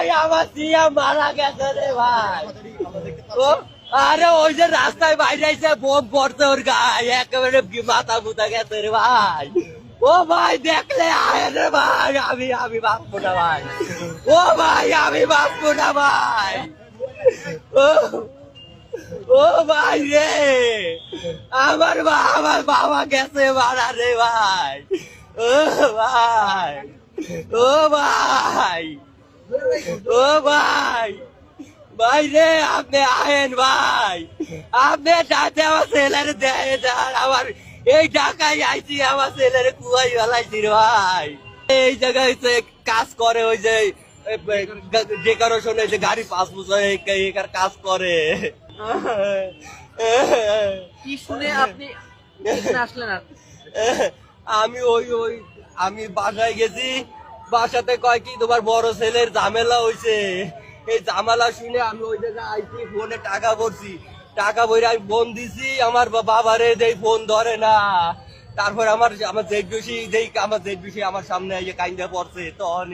ভাই আমার সিয়া মারা গেছে রে ভাই। আরে ওই যে রাস্তায় বাইরে এসে বোম পড়ছে ওর গায়ে, একেবারে মাথা মুতা গেছে রে ভাই। ও ভাই, দেখলে আয় রে ভাই, আমি আমি বাঁচবো না ভাই। ও ভাই, আমি বাঁচবো না ভাই। ও ভাই রে, আমার আমার বাবা গেছে মারা রে ভাই। ও ভাই ও ভাই। ও ভাই ভাই রে আপনি আয়েন ভাই। আপনি যাতে আমার ছেলের দেয় যান আমার এই ঢাকায় আইছি আমার ছেলের কুয়াই ফেলাইছি ভাই। এই জায়গায় সে কাজ করে ওই যে ডেকোরেশনে যে গাড়ি পাঁচ বছর একার কাজ করে। কি শুনে আপনি আসলেন আর? আমি ওই ওই আমি বাসায় গেছি বাসাতে কয় কি তোমার বড় ছেলের ঝামেলা হয়েছে এই ঝামেলা শুনে আমি ওই জায়গায় আইছি, ফোনে টাকা ভরছি। টাকা ভরে আমি ফোন দিছি, আমার বাবারে যেই ফোন ধরে না। তারপর আমার আমার জেড বেশি যেই আমার জেড বেশি আমার সামনে কাইন্দা পড়ছে তখন